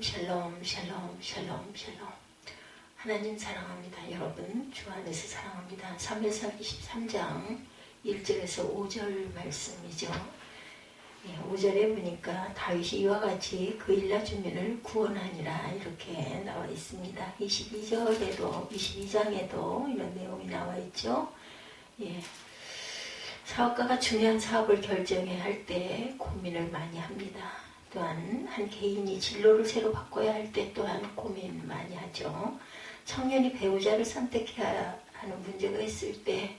샬롬 샬롬 샬롬 샬롬. 하나님 사랑합니다. 여러분 주 안에서 사랑합니다. 3회상 23장 1절에서 5절 말씀이죠. 예, 5절에 보니까 다윗이 이와 같이 그 일라 주민을 구원하니라 이렇게 나와 있습니다. 22절에도 22장에도 이런 내용이 나와 있죠. 예. 사업가가 중요한 사업을 결정해야 할 때 고민을 많이 합니다. 또한 한 개인이 진로를 새로 바꿔야 할 때 또한 고민 많이 하죠. 청년이 배우자를 선택해야 하는 문제가 있을 때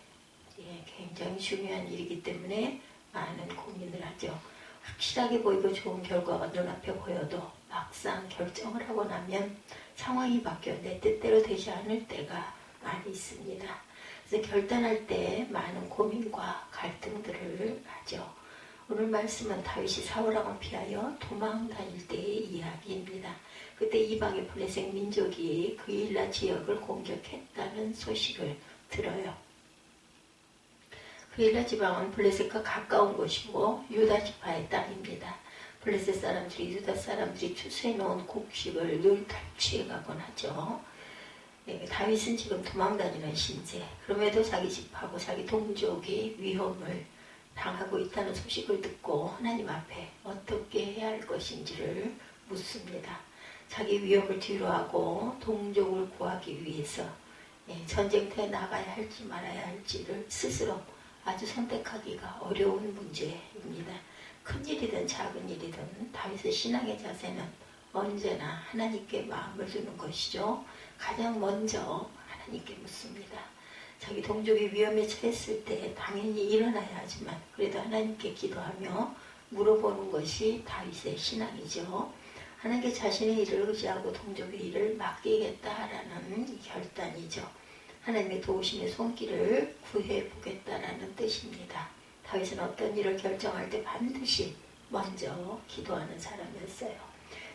예, 굉장히 중요한 일이기 때문에 많은 고민을 하죠. 확실하게 보이고 좋은 결과가 눈앞에 보여도 막상 결정을 하고 나면 상황이 바뀌어 내 뜻대로 되지 않을 때가 많이 있습니다. 그래서 결단할 때 많은 고민과 갈등들을 하죠. 오늘 말씀은 다윗이 사울왕을 피하여 도망 다닐 때의 이야기입니다. 그때 이방의 블레셋 민족이 그 일라 지역을 공격했다는 소식을 들어요. 그 일라 지방은 블레셋과 가까운 곳이고 유다 지파의 땅입니다. 블레셋 사람들이 유다 사람들이 추수해 놓은 곡식을 늘 탈취해 가곤 하죠. 네, 다윗은 지금 도망 다니는 신세. 그럼에도 자기 집하고 자기 동족이 위험을 당하고 있다는 소식을 듣고 하나님 앞에 어떻게 해야 할 것인지를 묻습니다. 자기 위협을 뒤로하고 동족을 구하기 위해서 예, 전쟁터에 나가야 할지 말아야 할지를 스스로 아주 선택하기가 어려운 문제입니다. 큰 일이든 작은 일이든 다윗의 신앙의 자세는 언제나 하나님께 마음을 두는 것이죠. 가장 먼저 하나님께 묻습니다. 자기 동족이 위험에 처했을 때 당연히 일어나야 하지만 그래도 하나님께 기도하며 물어보는 것이 다윗의 신앙이죠. 하나님께 자신의 일을 의지하고 동족의 일을 맡기겠다라는 결단이죠. 하나님의 도우심의 손길을 구해보겠다라는 뜻입니다. 다윗은 어떤 일을 결정할 때 반드시 먼저 기도하는 사람이었어요.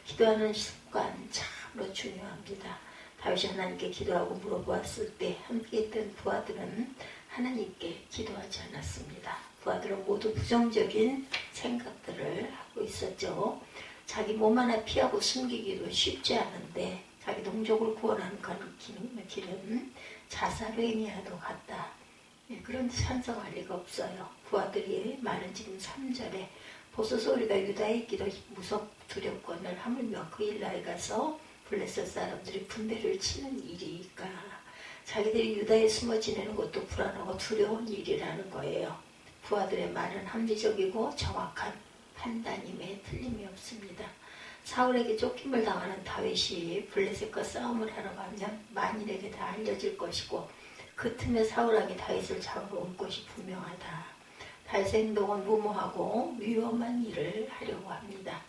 기도하는 습관 참으로 중요합니다. 다윗이 하나님께 기도하고 물어보았을 때 함께했던 부하들은 하나님께 기도하지 않았습니다. 부하들은 모두 부정적인 생각들을 하고 있었죠. 자기 몸 하나 피하고 숨기기도 쉽지 않은데 자기 동족을 구원하는 길은 자살의 의미와도 같다. 예, 그런데 찬성할 리가 없어요. 부하들이 말은 지금 3절에 보소 소리가 유다에 있기도 무섭 두렵거늘 하물며 그 일라에 가서 블레셋 사람들이 분배를 치는 일이니까 자기들이 유다에 숨어 지내는 것도 불안하고 두려운 일이라는 거예요. 부하들의 말은 합리적이고 정확한 판단임에 틀림이 없습니다. 사울에게 쫓김을 당하는 다윗이 블레셋과 싸움을 하러 가면 만일에게 다 알려질 것이고 그 틈에 사울왕이 다윗을 잡으러 올 것이 분명하다. 다윗의 행동은 무모하고 위험한 일을 하려고 합니다.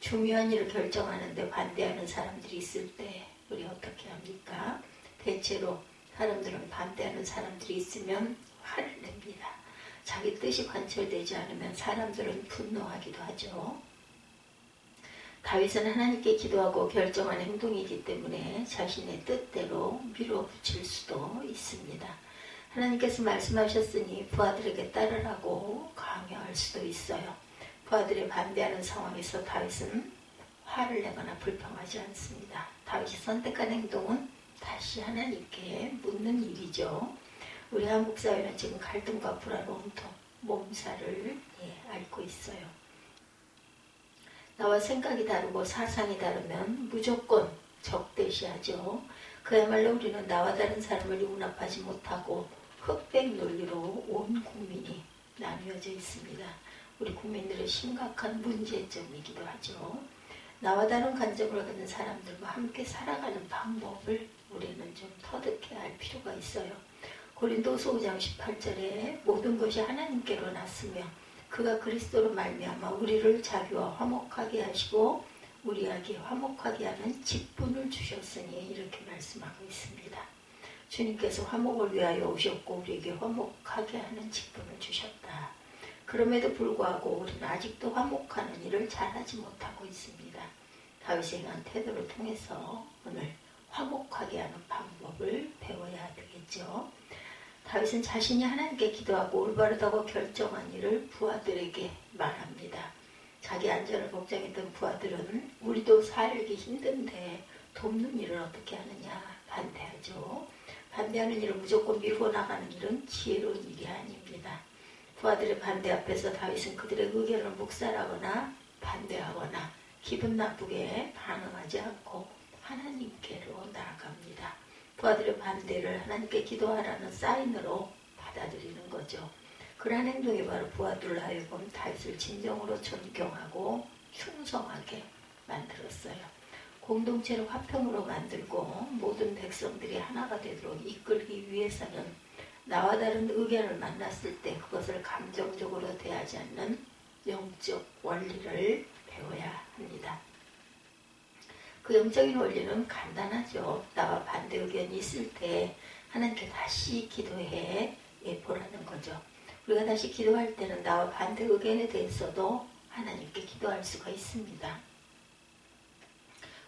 중요한 일을 결정하는데 반대하는 사람들이 있을 때 우리 어떻게 합니까? 대체로 사람들은 반대하는 사람들이 있으면 화를 냅니다. 자기 뜻이 관철되지 않으면 사람들은 분노하기도 하죠. 다윗은 하나님께 기도하고 결정한 행동이기 때문에 자신의 뜻대로 밀어붙일 수도 있습니다. 하나님께서 말씀하셨으니 부하들에게 따르라고 강요할 수도 있어요. 부하들이 반대하는 상황에서 다윗은 화를 내거나 불평하지 않습니다. 다윗이 선택한 행동은 다시 하나님께 묻는 일이죠. 우리 한국 사회는 지금 갈등과 불화로 통 몸살을 예, 앓고 있어요. 나와 생각이 다르고 사상이 다르면 무조건 적대시하죠. 그야말로 우리는 나와 다른 사람을 용납하지 못하고 흑백 논리로 온 국민이 나뉘어져 있습니다. 우리 국민들의 심각한 문제점이기도 하죠. 나와 다른 관점을 가진 사람들과 함께 살아가는 방법을 우리는 좀 터득해 할 필요가 있어요. 고린도서 5장 18절에 모든 것이 하나님께로 났으며 그가 그리스도로 말미암아 우리를 자기와 화목하게 하시고 우리에게 화목하게 하는 직분을 주셨으니 이렇게 말씀하고 있습니다. 주님께서 화목을 위하여 오셨고 우리에게 화목하게 하는 직분을 주셨다. 그럼에도 불구하고 우리는 아직도 화목하는 일을 잘하지 못하고 있습니다. 다윗의 행한 태도를 통해서 오늘 화목하게 하는 방법을 배워야 되겠죠. 다윗은 자신이 하나님께 기도하고 올바르다고 결정한 일을 부하들에게 말합니다. 자기 안전을 걱정했던 부하들은 우리도 살기 힘든데 돕는 일을 어떻게 하느냐 반대하죠. 반대하는 일을 무조건 밀고 나가는 일은 지혜로운 일이 아닙니다. 부하들의 반대 앞에서 다윗은 그들의 의견을 묵살하거나 반대하거나 기분 나쁘게 반응하지 않고 하나님께로 나아갑니다. 부하들의 반대를 하나님께 기도하라는 사인으로 받아들이는 거죠. 그러한 행동이 바로 부하들을 하여금 다윗을 진정으로 존경하고 충성하게 만들었어요. 공동체를 화평으로 만들고 모든 백성들이 하나가 되도록 이끌기 위해서는 나와 다른 의견을 만났을 때 그것을 감정적으로 대하지 않는 영적 원리를 배워야 합니다. 그 영적인 원리는 간단하죠. 나와 반대 의견이 있을 때 하나님께 다시 기도해 보라는 거죠. 우리가 다시 기도할 때는 나와 반대 의견에 대해서도 하나님께 기도할 수가 있습니다.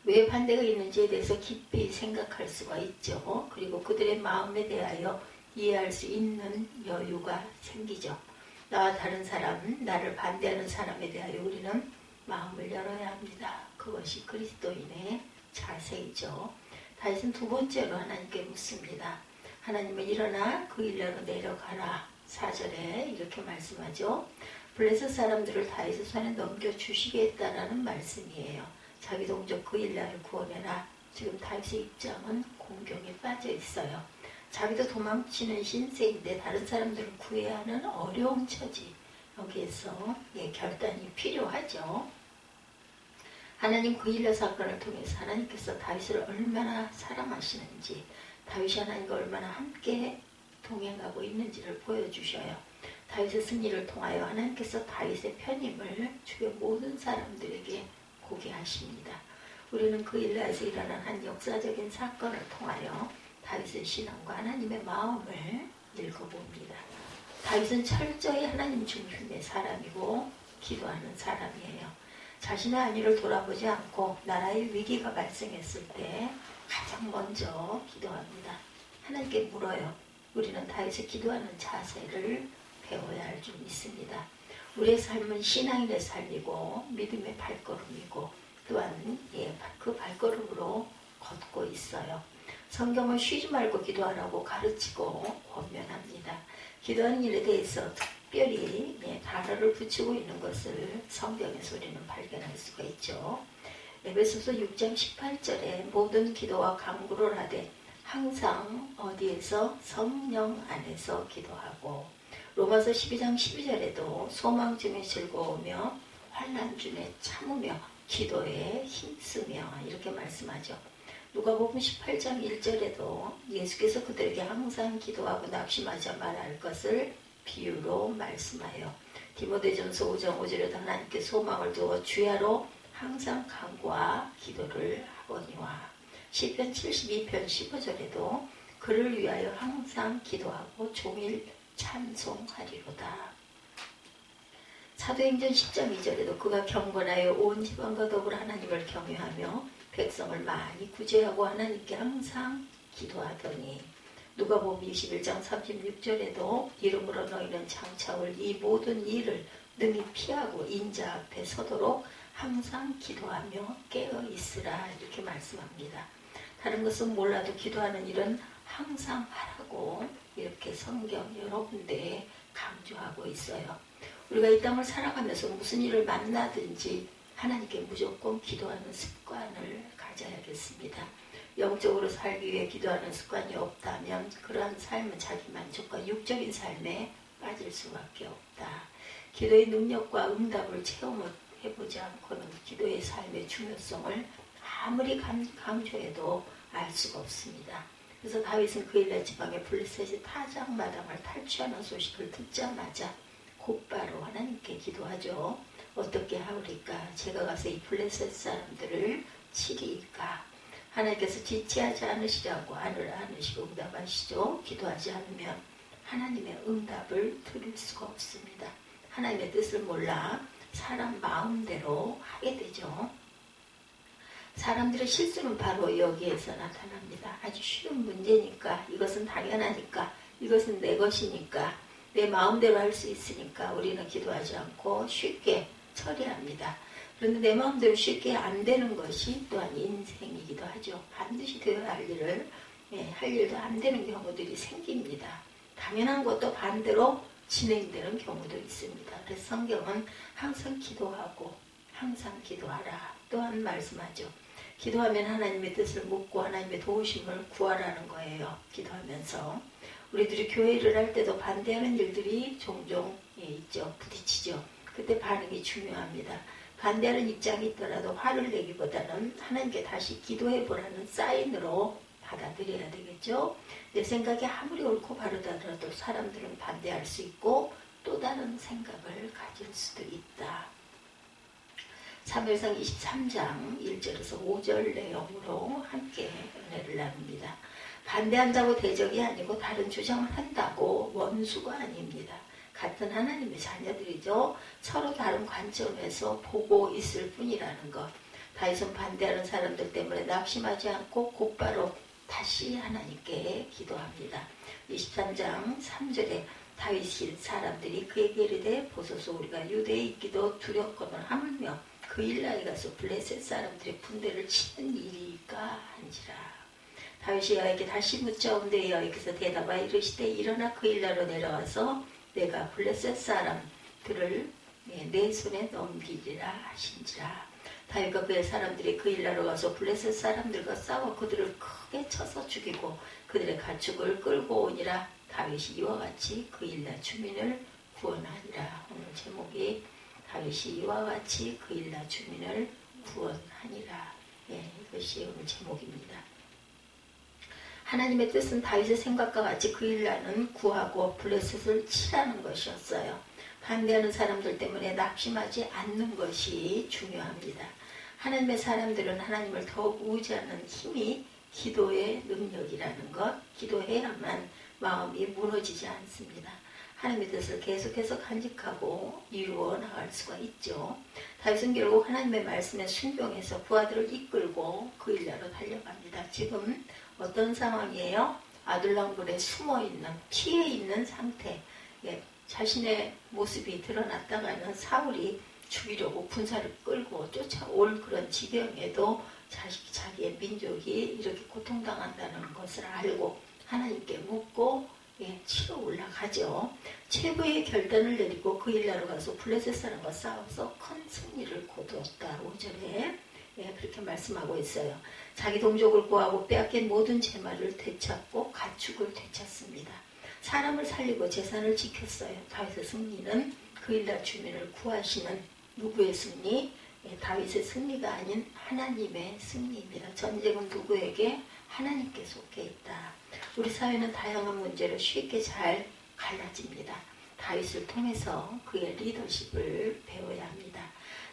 왜 반대가 있는지에 대해서 깊이 생각할 수가 있죠. 그리고 그들의 마음에 대하여 이해할 수 있는 여유가 생기죠. 나와 다른 사람, 나를 반대하는 사람에 대하여 우리는 마음을 열어야 합니다. 그것이 그리스도인의 자세이죠. 다윗은 두 번째로 하나님께 묻습니다. 하나님은 일어나 그 일로 내려가라. 4절에 이렇게 말씀하죠. 블레셋 사람들을 다윗의 손에 넘겨주시겠다라는 말씀이에요. 자기 동족 그 일날을 구원해라. 지금 다윗의 입장은 공경에 빠져 있어요. 자기도 도망치는 신세인데 다른 사람들을 구해야 하는 어려운 처지. 여기에서 예, 결단이 필요하죠. 하나님 그 일러 사건을 통해서 하나님께서 다윗을 얼마나 사랑하시는지 다윗이 하나님과 얼마나 함께 동행하고 있는지를 보여주셔요. 다윗의 승리를 통하여 하나님께서 다윗의 편임을 주변 모든 사람들에게 보게 하십니다. 우리는 그 일라에서 일어난 한 역사적인 사건을 통하여 다윗의 신앙과 하나님의 마음을 읽어봅니다. 다윗은 철저히 하나님 중심의 사람이고 기도하는 사람이에요. 자신의 안위를 돌아보지 않고 나라의 위기가 발생했을 때 가장 먼저 기도합니다. 하나님께 물어요. 우리는 다윗의 기도하는 자세를 배워야 할 줄 믿습니다. 우리의 삶은 신앙인의 삶이고 믿음의 발걸음이고 또한 예, 그 발걸음으로 걷고 있어요. 성경은 쉬지 말고 기도하라고 가르치고 권면합니다. 기도하는 일에 대해서 특별히 예, 단어를 붙이고 있는 것을 성경에서 우리는 발견할 수가 있죠. 에베소서 6장 18절에 모든 기도와 강구를 하되 항상 어디에서 성령 안에서 기도하고 로마서 12장 12절에도 소망 중에 즐거우며 환난 중에 참으며 기도에 힘쓰며 이렇게 말씀하죠. 누가복음 18장 1절에도 예수께서 그들에게 항상 기도하고 낙심하지 말할 것을 비유로 말씀하여 디모데전서 5장 5절에도 하나님께 소망을 두어 주야로 항상 간구와 기도를 하거니와 시편 72편 15절에도 그를 위하여 항상 기도하고 종일 찬송하리로다. 사도행전 10장 2절에도 그가 경건하여 온 지방과 더불어 하나님을 경외하며 백성을 많이 구제하고 하나님께 항상 기도하더니 누가 보면 21장 36절에도 이름으로 너희는 장차올 이 모든 일을 능히 피하고 인자 앞에 서도록 항상 기도하며 깨어 있으라 이렇게 말씀합니다. 다른 것은 몰라도 기도하는 일은 항상 하라고 이렇게 성경 여러 군데 강조하고 있어요. 우리가 이 땅을 살아가면서 무슨 일을 만나든지 하나님께 무조건 기도하는 습관을 가져야겠습니다. 영적으로 살기 위해 기도하는 습관이 없다면 그러한 삶은 자기 만족과 육적인 삶에 빠질 수밖에 없다. 기도의 능력과 응답을 체험해보지 않고는 기도의 삶의 중요성을 아무리 강조해도 알 수가 없습니다. 그래서 다윗은 그일날 지방의 블레셋이 타작 마당을 탈취하는 소식을 듣자마자 곧바로 하나님께 기도하죠. 어떻게 하오리까? 제가 가서 이 블레셋 사람들을 치리까? 하나님께서 지체하지 않으시라고 하늘 않으시고 응답하시죠. 기도하지 않으면 하나님의 응답을 드릴 수가 없습니다. 하나님의 뜻을 몰라 사람 마음대로 하게 되죠. 사람들의 실수는 바로 여기에서 나타납니다. 아주 쉬운 문제니까 이것은 당연하니까 이것은 내 것이니까 내 마음대로 할 수 있으니까 우리는 기도하지 않고 쉽게 처리합니다. 그런데 내 마음대로 쉽게 안 되는 것이 또한 인생이기도 하죠. 반드시 되어야 할 일을 예, 할 일도 안 되는 경우들이 생깁니다. 당연한 것도 반대로 진행되는 경우도 있습니다. 그래서 성경은 항상 기도하고 항상 기도하라 또한 말씀하죠. 기도하면 하나님의 뜻을 묻고 하나님의 도우심을 구하라는 거예요. 기도하면서 우리들이 교회를 할 때도 반대하는 일들이 종종 예, 있죠. 부딪히죠. 그때 반응이 중요합니다. 반대하는 입장이 있더라도 화를 내기보다는 하나님께 다시 기도해 보라는 사인으로 받아들여야 되겠죠. 내 생각이 아무리 옳고 바르다더라도 사람들은 반대할 수 있고 또 다른 생각을 가질 수도 있다. 사무엘상 23장 1절에서 5절 내용으로 함께 은혜를 나눕니다. 반대한다고 대적이 아니고 다른 주장을 한다고 원수가 아닙니다. 같은 하나님의 자녀들이죠. 서로 다른 관점에서 보고 있을 뿐이라는 것. 다윗은 반대하는 사람들 때문에 낙심하지 않고 곧바로 다시 하나님께 기도합니다. 23장 3절에 다윗이 사람들이 그에게 이르되 보소서 우리가 유대에 있기도 두렵거늘 하물며 그 일나에 가서 블레셋 사람들의 군대를 치는 일이까 한지라. 다윗이 여에게 다시 묻자온데 여에게서 대답하여 이르시되 일어나 그 일나로 내려와서 내가 블레셋 사람들을 내 손에 넘기리라 하신지라. 다윗과 그의 사람들이 그 일나로 가서 블레셋 사람들과 싸워 그들을 크게 쳐서 죽이고 그들의 가축을 끌고 오니라 다윗이 이와 같이 그 일나 주민을 구원하니라. 오늘 제목이 다윗이 이와 같이 그 일나 주민을 구원하니라. 예, 이것이 오늘 제목입니다. 하나님의 뜻은 다윗의 생각과 같이 그 일나는 구하고 블레셋을 치라는 것이었어요. 반대하는 사람들 때문에 낙심하지 않는 것이 중요합니다. 하나님의 사람들은 하나님을 더욱 의지하는 힘이 기도의 능력이라는 것, 기도해야만 마음이 무너지지 않습니다. 하나님의 뜻을 계속해서 간직하고 이루어 나갈 수가 있죠. 다윗은 결국 하나님의 말씀에 순종해서 부하들을 이끌고 그 일야로 달려갑니다. 지금 어떤 상황이에요? 아들랑굴에 숨어 있는 피해 있는 상태. 예, 자신의 모습이 드러났다가는 사울이 죽이려고 군사를 끌고 쫓아올 그런 지경에도 자식, 자기의 민족이 이렇게 고통당한다는 것을 알고 하나님께 묻고 예, 치러 올라가죠. 최고의 결단을 내리고 그 일나로 가서 블레셋 사람과 싸워서 큰 승리를 거두었다. 5절에 예, 그렇게 말씀하고 있어요. 자기 동족을 구하고 빼앗긴 모든 재물을 되찾고 가축을 되찾습니다. 사람을 살리고 재산을 지켰어요. 다윗의 승리는 그 일날 주민을 구하시는 누구의 승리? 예, 다윗의 승리가 아닌 하나님의 승리입니다. 전쟁은 누구에게? 하나님께 속해 있다. 우리 사회는 다양한 문제를 쉽게 잘 갈라집니다. 다윗을 통해서 그의 리더십을 배워야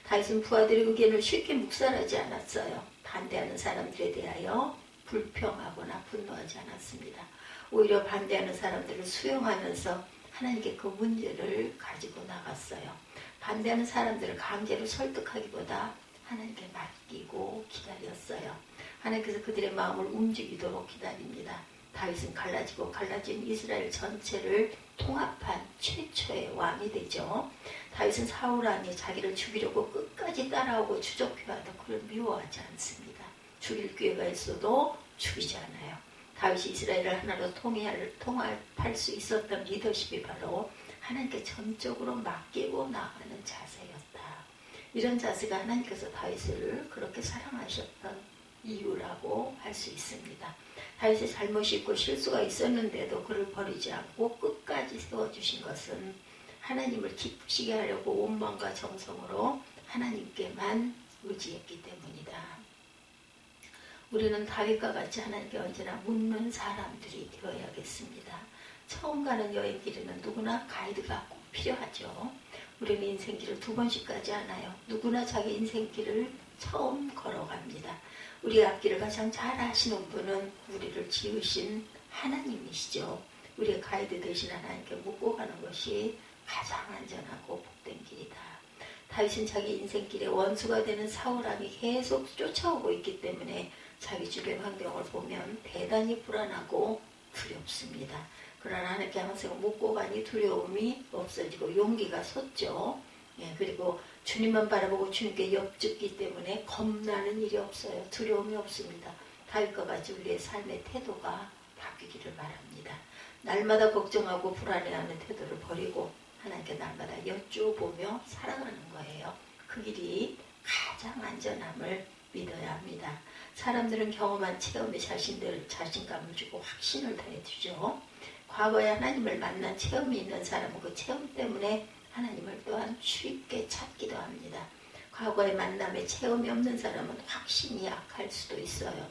다. 다윗은 부하들의 의견을 쉽게 묵살하지 않았어요. 반대하는 사람들에 대하여 불평하거나 분노하지 않았습니다. 오히려 반대하는 사람들을 수용하면서 하나님께 그 문제를 가지고 나갔어요. 반대하는 사람들을 강제로 설득하기보다 하나님께 맡기고 기다렸어요. 하나님께서 그들의 마음을 움직이도록 기다립니다. 다윗은 갈라지고 갈라진 이스라엘 전체를 통합한 최초의 왕이 되죠. 다윗은 사울 안에 자기를 죽이려고 끝까지 따라오고 추적해와도 그를 미워하지 않습니다. 죽일 기회가 있어도 죽이지 않아요. 다윗이 이스라엘을 하나로 통할, 통합할 수 있었던 리더십이 바로 하나님께 전적으로 맡기고 나가는 자세였다. 이런 자세가 하나님께서 다윗을 그렇게 사랑하셨던 이유라고 할 수 있습니다. 다윗의 잘못이 있고 실수가 있었는데도 그를 버리지 않고 끝까지 세워주신 것은 하나님을 기쁘시게 하려고 온 마음과 정성으로 하나님께만 의지했기 때문이다. 우리는 다윗과 같이 하나님께 언제나 묻는 사람들이 되어야겠습니다. 처음 가는 여행 길에는 누구나 가이드가 꼭 필요하죠. 우리는 인생길을 두 번씩 가지 않아요. 누구나 자기 인생길을 처음 걸어갑니다. 우리 앞길을 가장 잘 아시는 분은 우리를 지으신 하나님이시죠. 우리의 가이드 되신 하나님께 묻고 가는 것이 가장 안전하고 복된 길이다. 다윗은 자기 인생길에 원수가 되는 사울왕이 계속 쫓아오고 있기 때문에 자기 주변 환경을 보면 대단히 불안하고 두렵습니다. 그러나 하나님께 항상 묻고 가니 두려움이 없어지고 용기가 섰죠. 예, 그리고 주님만 바라보고 주님께 옆죽기 때문에 겁나는 일이 없어요. 두려움이 없습니다. 다윗과 같이 우리의 삶의 태도가 바뀌기를 바랍니다. 날마다 걱정하고 불안해하는 태도를 버리고 하나님께 날마다 여쭈어보며 살아가는 거예요. 그 길이 가장 안전함을 믿어야 합니다. 사람들은 경험한 체험에 자신들 자신감을 주고 확신을 더해주죠. 과거에 하나님을 만난 체험이 있는 사람은 그 체험 때문에 하나님을 또한 쉽게 찾기도 합니다. 과거의 만남에 체험이 없는 사람은 확신이 약할 수도 있어요.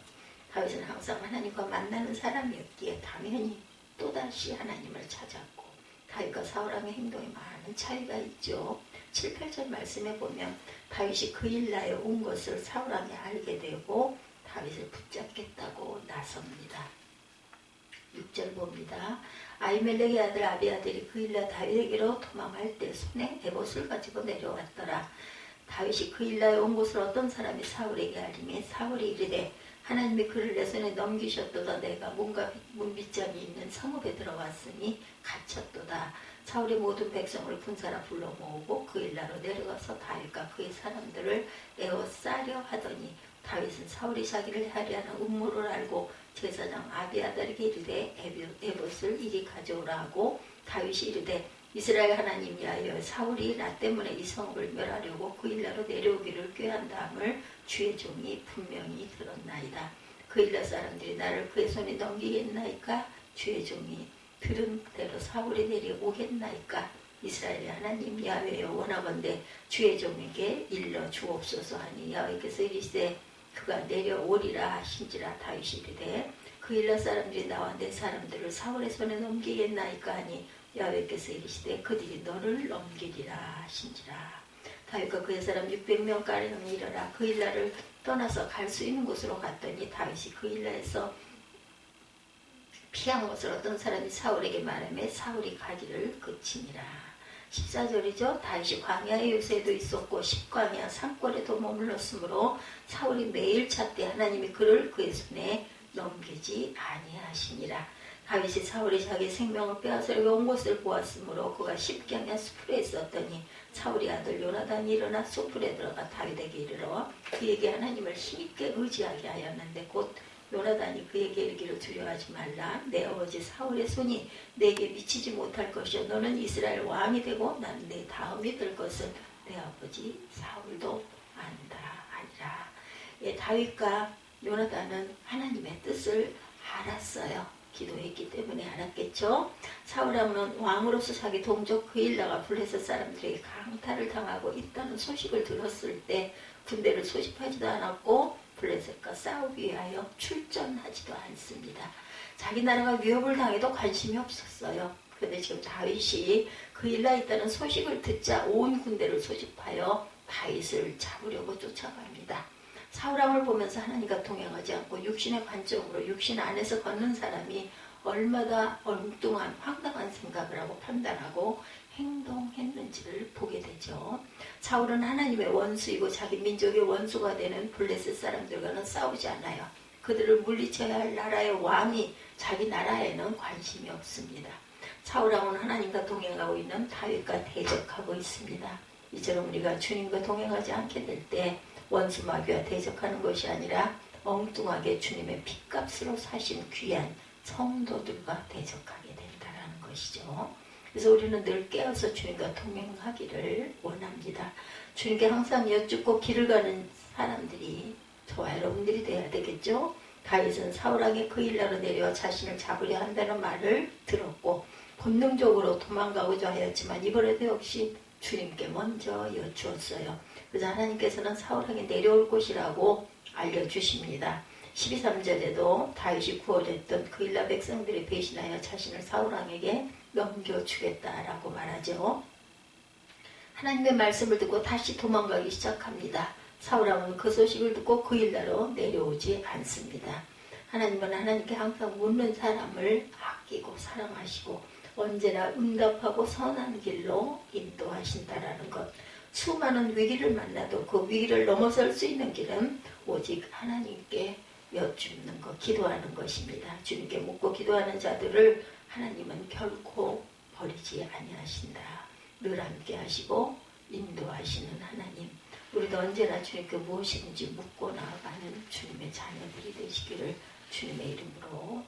다윗은 항상 하나님과 만나는 사람이었기에 당연히 또다시 하나님을 찾았고 다윗과 사울왕의 행동에 많은 차이가 있죠. 7, 8절 말씀에 보면 다윗이 그 일나에 온 것을 사울왕이 알게 되고 다윗을 붙잡겠다고 나섭니다. 6절 봅니다. 아이멜렉의 아들 아비아들이 그 일날 다윗에게로 도망할 때 손에 에봇을 가지고 내려왔더라. 다윗이 그 일날 온 곳을 어떤 사람이 사울에게 알림해 사울이 이르되 하나님이 그를 내 손에 넘기셨도다 내가 뭔가 문빗장이 있는 성읍에 들어왔으니 갇혔도다. 사울의 모든 백성을 군사라 불러 모으고 그 일나로 내려가서 다윗과 그의 사람들을 에워 싸려 하더니 다윗은 사울이 자기를 하려는 음모를 알고 제사장 아비아달에게 이르되 에봇을 이리 가져오라 하고 다윗이 이르되 이스라엘 하나님 이하여 사울이 나 때문에 이 성읍을 멸하려고 그 일나로 내려오기를 꾀한 다음을 주의 종이 분명히 들었나이다. 그 일나 사람들이 나를 그의 손에 넘기겠나이까 주의 종이 들은 대로 사울이 내려오겠나이까 이스라엘의 하나님 야훼여 원하건대 주의 종에게 일러 주옵소서 하니 야훼께서 이르시되 그가 내려오리라 하신지라 다윗이 이르되 그 일라 사람들이 나와 내 사람들을 사울의 손에 넘기겠나이까 하니 야훼께서 이르시되 그들이 너를 넘기리라 하신지라 다윗과 그의 사람 600명 가량이 일어나 그 일라를 떠나서 갈 수 있는 곳으로 갔더니 다윗이 그 일라에서 피한 것을 어떤 사람이 사울에게 말하며 사울이 가기를 그치니라. 14절이죠. 다윗이 광야의 요새도 있었고 십광야 산골에도 머물렀으므로 사울이 매일 찾되 하나님이 그를 그의 손에 넘기지 아니하시니라. 다윗이 사울이 자기 생명을 빼앗으려 온 곳을 보았으므로 그가 십경야 수풀에 있었더니 사울이 아들 요나단이 일어나 수풀에 들어가 다윗에게 이르러 그에게 하나님을 힘있게 의지하게 하였는데 곧 요나단이 그에게 이르기를 두려워하지 말라 내 아버지 사울의 손이 내게 미치지 못할 것이요 너는 이스라엘 왕이 되고 나는 내 다음이 될 것을 내 아버지 사울도 안다 아니라 예, 다윗과 요나단은 하나님의 뜻을 알았어요. 기도했기 때문에 알았겠죠. 사울함은 왕으로서 자기 동족 그일라가 블레셋 사람들에게 강탈을 당하고 있다는 소식을 들었을 때 군대를 소집하지도 않았고 블레셋과 싸우기 위하여 출전하지도 않습니다. 자기 나라가 위협을 당해도 관심이 없었어요. 그런데 지금 다윗이 그 일라 있다는 소식을 듣자 온 군대를 소집하여 다윗을 잡으려고 쫓아갑니다. 사울왕을 보면서 하나님과 동행하지 않고 육신의 관점으로 육신 안에서 걷는 사람이 얼마나 엉뚱한 황당한 생각을 하고 판단하고 행동했는지를 보게 되죠. 사울은 하나님의 원수이고 자기 민족의 원수가 되는 블레셋 사람들과는 싸우지 않아요. 그들을 물리쳐야 할 나라의 왕이 자기 나라에는 관심이 없습니다. 사울왕은 하나님과 동행하고 있는 다윗과 대적하고 있습니다. 이처럼 우리가 주님과 동행하지 않게 될 때 원수 마귀와 대적하는 것이 아니라 엉뚱하게 주님의 핏값으로 사신 귀한 성도들과 대적하게 된다는 것이죠. 그래서 우리는 늘 깨어서 주님과 동행하기를 원합니다. 주님께 항상 여쭙고 길을 가는 사람들이 저와 여러분들이 돼야 되겠죠. 다윗은 사울왕의 그 일나로 내려 자신을 잡으려 한다는 말을 들었고 본능적으로 도망가고자 하였지만 이번에도 역시 주님께 먼저 여쭈었어요. 그래서 하나님께서는 사울에게 내려올 곳이라고 알려주십니다. 12.3절에도 다윗이 구원했던 그 일라 백성들이 배신하여 자신을 사울왕에게 넘겨주겠다라고 말하죠. 하나님의 말씀을 듣고 다시 도망가기 시작합니다. 사울왕은 그 소식을 듣고 그 일나로 내려오지 않습니다. 하나님은 하나님께 항상 묻는 사람을 아끼고 사랑하시고 언제나 응답하고 선한 길로 인도하신다라는 것. 수많은 위기를 만나도 그 위기를 넘어설 수 있는 길은 오직 하나님께 여쭙는 것, 기도하는 것입니다. 주님께 묻고 기도하는 자들을 하나님은 결코 버리지 아니하신다. 늘 함께 하시고 인도하시는 하나님 우리도 언제나 주님께 무엇이든지 묻고 나아가는 주님의 자녀들이 되시기를 주님의 이름으로